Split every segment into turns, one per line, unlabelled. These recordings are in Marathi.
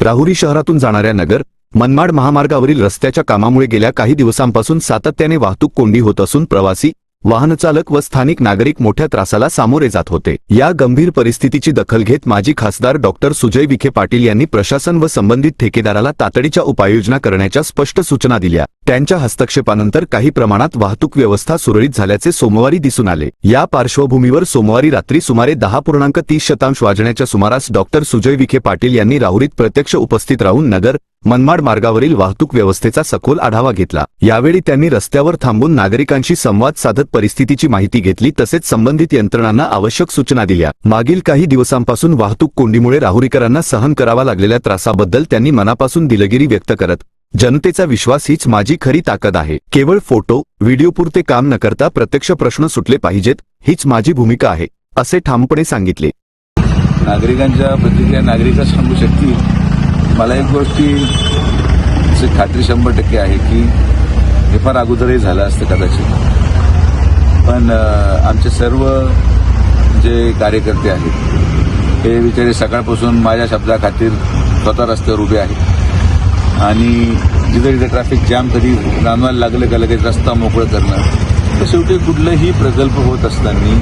राहुरी शहरातून जाणाऱ्या नगर मनमाड महामार्गावरील रस्त्याच्या कामामुळे गेल्या काही दिवसांपासून सातत्याने वाहतूक कोंडी होत असून प्रवासी वाहनचालक व स्थानिक नागरिक मोठ्या त्रासाला सामोरे जात होते. या गंभीर परिस्थितीची दखल घेत माजी खासदार डॉक्टर सुजय विखे पाटील यांनी प्रशासन व संबंधित ठेकेदाराला तातडीच्या उपाययोजना करण्याच्या स्पष्ट सूचना दिल्या. त्यांच्या हस्तक्षेपानंतर काही प्रमाणात वाहतूक व्यवस्था सुरळीत झाल्याचे सोमवारी दिसून आले. या पार्श्वभूमीवर सोमवारी रात्री सुमारे दहा पूर्णांक तीस शतांश वाजण्याच्या सुमारास डॉक्टर सुजय विखे पाटील यांनी राहुरीत प्रत्यक्ष उपस्थित राहून नगर मनमाड मार्गावरील वाहतूक व्यवस्थेचा सखोल आढावा घेतला. यावेळी त्यांनी रस्त्यावर थांबून नागरिकांशी संवाद साधत परिस्थितीची माहिती घेतली तसेच संबंधित यंत्रणांना आवश्यक सूचना दिल्या. मागील काही दिवसांपासून वाहतूक कोंडीमुळे राहुरीकरांना सहन करावा लागलेल्या त्रासाबद्दल त्यांनी मनापासून दिलगिरी व्यक्त करत जनतेचा विश्वास हीच माझी खरी ताकद आहे. केवळ फोटो व्हिडिओपुरते काम न करता प्रत्यक्ष प्रश्न सुटले पाहिजेत हीच माझी भूमिका आहे असे ठामपणे सांगितले.
नागरिकांच्या प्रतिक्रिया नागरिकच सांगू शकतील. मला एक गोष्टी खात्री शंभर टक्के आहे की हे फार अगोदरही झालं असतं कदाचित. पण आमचे सर्व जे कार्यकर्ते आहेत हे बिचारे सकाळपासून माझ्या शब्दाखातीर स्वतः रस्त्यावर उभे आहेत. आणि जिथे जिथे ट्रॅफिक जॅम कधी जाणवायला लागलं का लगेच रस्ता मोकळं करणं तर शेवटी कुठलाही प्रकल्प होत असताना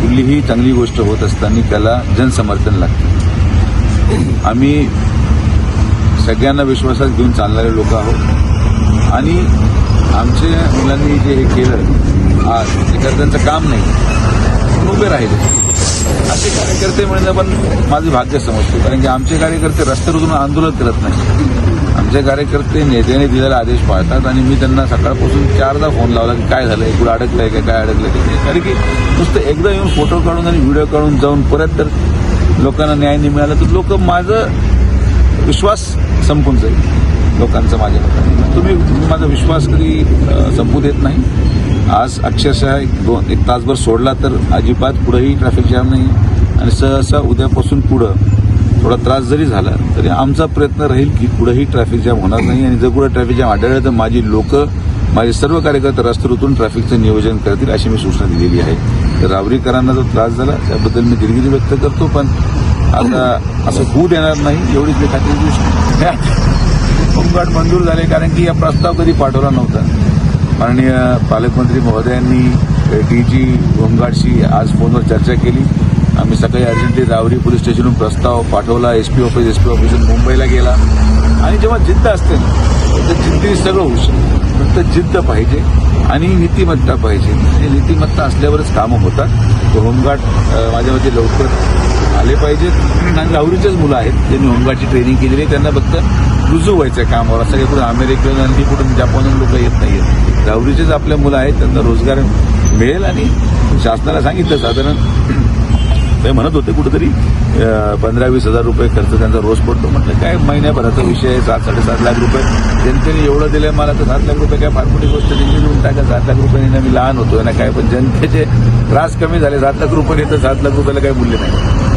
कुठलीही चांगली गोष्ट होत असताना त्याला जनसमर्थन लागतं. आम्ही सगळ्यांना विश्वासात घेऊन चालणारे लोक आहोत. आणि आमच्या मुलांनी जे हे केलं आज ते त्यांचं काम नाही उभे राहिले. असे कार्यकर्ते मिळणं पण माझं भाग्य समजतो कारण की आमचे कार्यकर्ते रस्ते रुजून आंदोलन करत नाही आमचे कार्यकर्ते नेत्याने दिलेला आदेश पाळतात आणि मी त्यांना सकाळपासून चारदा फोन लावला की काय झालंय कुठं अडकलंय का काय अडकलंय कारण की नुसतं एकदा येऊन फोटो काढून आणि व्हिडिओ काढून जाऊन परत तर लोकांना न्याय नाही मिळाला तर लोक माझं विश्वास संपून जाईल लोकांचा माझ्या तुम्ही तुम्ही माझा विश्वास कधी संपू देत नाही. आज अक्षरशः एक दोन एक तासभर सोडला तर अजिबात पुढंही ट्रॅफिक जाम नाही. आणि सहसा उद्यापासून पुढं थोडा त्रास जरी झाला तरी आमचा प्रयत्न राहील की पुढंही ट्रॅफिक जाम होणार नाही. आणि जर कुठं ट्रॅफिक जाम आढळलं तर माझी लोक माझे सर्व कार्यकर्ते रस्त्यातून ट्रॅफिकचं नियोजन करतील अशी मी सूचना दिलेली आहे. तर रावरीकरांना जो त्रास झाला त्याबद्दल मी दिलगिरी व्यक्त करतो पण आता असं होऊ देणार नाही एवढीच मी खात्री देऊ शकतो. होमगार्ड मंजूर झाले कारण की हा प्रस्ताव कधी पाठवला नव्हता. माननीय पालकमंत्री महोदयांनी डी जी होमगार्डशी आज फोनवर चर्चा केली. आम्ही सकाळी अर्जंटली रावरी पोलीस स्टेशनहून प्रस्ताव पाठवला S P office S P ऑफिसून मुंबईला गेला. आणि जेव्हा जिद्द असते ना तर जिद्दी सगळं होऊ शकतं. फक्त जिद्द पाहिजे आणि नीतिमत्ता पाहिजे. आणि नीतिमत्ता असल्यावरच कामं होतात. तर होमगार्ड माझ्या मते लवकर आले पाहिजेत. आणि राहुरीचेच मुलं आहेत ज्यांनी होमगार्डची ट्रेनिंग केलेली आहे. त्यांना फक्त रुजू व्हायचं आहे कामावर. असं काही कुठं अमेरिकन आणि कुठून जपानहून लोक येत नाही आहेत राहुरीचेच आपले मुलं आहेत. त्यांना रोजगार मिळेल आणि शासनाला सांगितलं साधारण ते म्हणत होते कुठेतरी पंधरा वीस हजार रुपये खर्च त्यांचा रोज पडतो. म्हटलं काय महिन्याभराचा विषय आहे? सात साडेसात लाख रुपये. जनतेने एवढं दिलं मला तर सात लाख रुपये काय फार मोठी गोष्ट त्यांनी देऊन टाका. सात लाख रुपये मी लहान होतोय ना काय? पण जनतेचे त्रास कमी झाले. सात लाख रुपये तर सात लाख रुपयाला काही मूल्य नाही.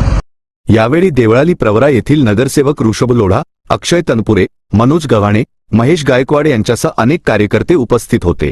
यावेळी देवळाली प्रवरा येथील नगरसेवक ऋषभ लोढा अक्षय तनपुरे मनोज गव्हाणे महेश गायकवाड यांच्यासह अनेक कार्यकर्ते उपस्थित होते.